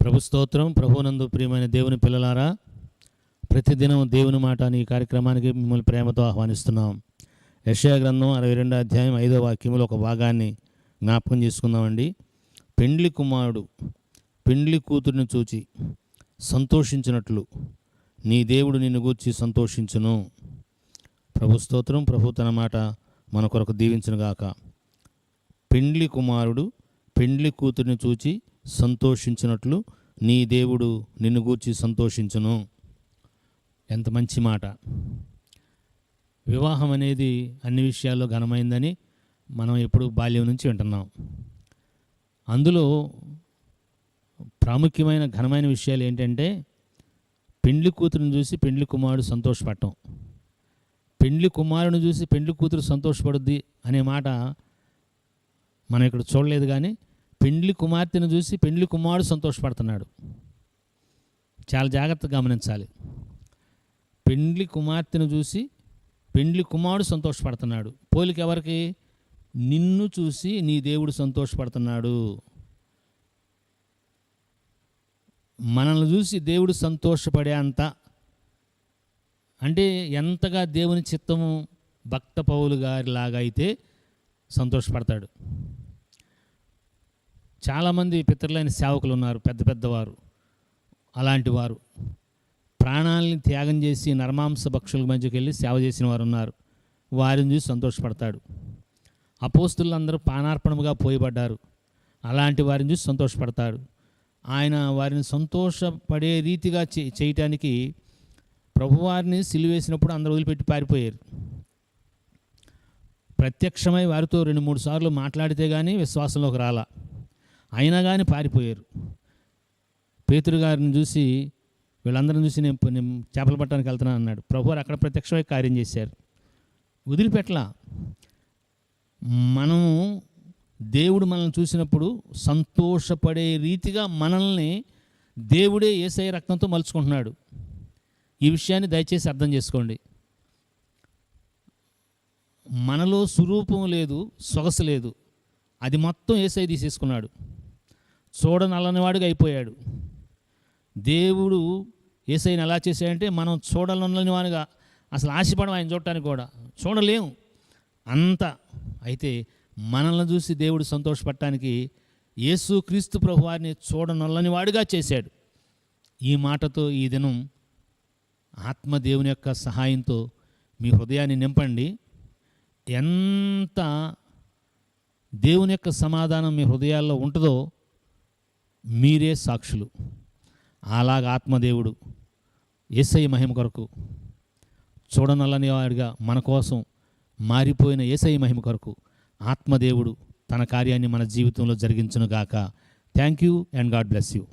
ప్రభు స్తోత్రం ప్రభునందు ప్రియమైన దేవుని పిల్లలారా ప్రతిదినం దేవుని మాట అనే కార్యక్రమానికి మిమ్మల్ని ప్రేమతో ఆహ్వానిస్తున్నాం. యషయా గ్రంథం అరవై రెండో అధ్యాయం ఐదో వాక్యములో ఒక భాగాన్ని జ్ఞాపకం చేసుకుందామండి. పెండ్లి కుమారుడు పెండ్లి కూతురిని చూచి సంతోషించినట్లు నీ దేవుడు నిన్ను గూర్చి సంతోషించును. ప్రభు స్తోత్రం ప్రభు తన మాట మన కొరకు దీవించునుగాక. పెండ్లి కుమారుడు పెండ్లి కూతురిని చూచి సంతోషించినట్లు నీ దేవుడు నిన్ను గూర్చి సంతోషించును. ఎంత మంచి మాట. వివాహం అనేది అన్ని విషయాల్లో ఘనమైందని మనం ఎప్పుడు బాల్యం నుంచి వింటున్నాం. అందులో ప్రాముఖ్యమైన ఘనమైన విషయాలు ఏంటంటే పెండ్లి కూతురుని చూసి పెండ్లి కుమారుడు సంతోషపడటం. పెండ్లి కుమారుని చూసి పెండ్లి కూతురు సంతోషపడుద్ది అనే మాట మనం ఇక్కడ చూడలేదు కానీ పెండ్లి కుమార్తెను చూసి పెండ్లి కుమారుడు సంతోషపడుతున్నాడు. చాలా జాగ్రత్తగా గమనించాలి. పెండ్లి కుమార్తెను చూసి పెండ్లి కుమారుడు సంతోషపడుతున్నాడు. పోలిక ఎవరికి? నిన్ను చూసి నీ దేవుడు సంతోషపడుతున్నాడు. మనల్ని చూసి దేవుడు సంతోషపడే అంత అంటే ఎంతగా దేవుని చిత్తము భక్త పౌలు గారిలాగా అయితే సంతోషపడతాడు. చాలామంది పితరులైన సేవకులు ఉన్నారు పెద్ద పెద్దవారు. అలాంటి వారు. ప్రాణాలని త్యాగం చేసి నర్మాంస భక్షుల మధ్యకి వెళ్ళి సేవ చేసిన వారు ఉన్నారు. వారిని చూసి సంతోషపడతాడు. అపోస్తులందరూ పానార్పణముగా పోయబడ్డారు. అలాంటి వారిని చూసి సంతోషపడతాడు. ఆయన వారిని సంతోషపడే రీతిగా చే చేయటానికి ప్రభువారిని సిలివేసినప్పుడు అందరూ వదిలిపెట్టి పారిపోయారు. ప్రత్యక్షమై వారితో రెండు మూడు సార్లు మాట్లాడితే కానీ విశ్వాసంలోకి రాలా. అయినా కానీ పారిపోయారు. పేతురు గారిని చూసి వీళ్ళందరిని చూసి నేను నేను చేపలు పట్టడానికి వెళ్తున్నాను అన్నాడు. ప్రభు అక్కడ ప్రత్యక్షమై కార్యం చేశారు. వదిలిపెట్టలా మనము దేవుడు మనల్ని చూసినప్పుడు సంతోషపడే రీతిగా మనల్ని దేవుడే ఏసఐ రక్తంతో మలుచుకుంటున్నాడు. ఈ విషయాన్ని దయచేసి అర్థం చేసుకోండి. మనలో స్వరూపం లేదు సొగసు లేదు. అది మొత్తం ఏసై తీసేసుకున్నాడు. చూడనల్లనివాడుగా అయిపోయాడు దేవుడు ఏసైని ఎలా చేశాడంటే మనం చూడాలని వాడిగా అసలు ఆశపడం ఆయన చూడటానికి కూడా. చూడలేము. అంత అయితే మనల్ని చూసి దేవుడు సంతోషపడటానికి యేసు క్రీస్తు ప్రభు వారిని చూడనొల్లని వాడిగా చేశాడు. ఈ మాటతో ఈ దినం ఆత్మ దేవుని యొక్క సహాయంతో మీ హృదయాన్ని నింపండి. ఎంత దేవుని యొక్క సమాధానం మీ హృదయాల్లో ఉంటుందో మీరే సాక్షులు. అలాగ ఆత్మదేవుడు ఏసై మహిమ కొరకు చూడనల్లని వాడిగా మన కోసం మారిపోయిన ఏసై మహిమ కొరకు ఆత్మదేవుడు తన కార్యాన్ని మన జీవితంలో జరిగించునుగాక thank you and God bless you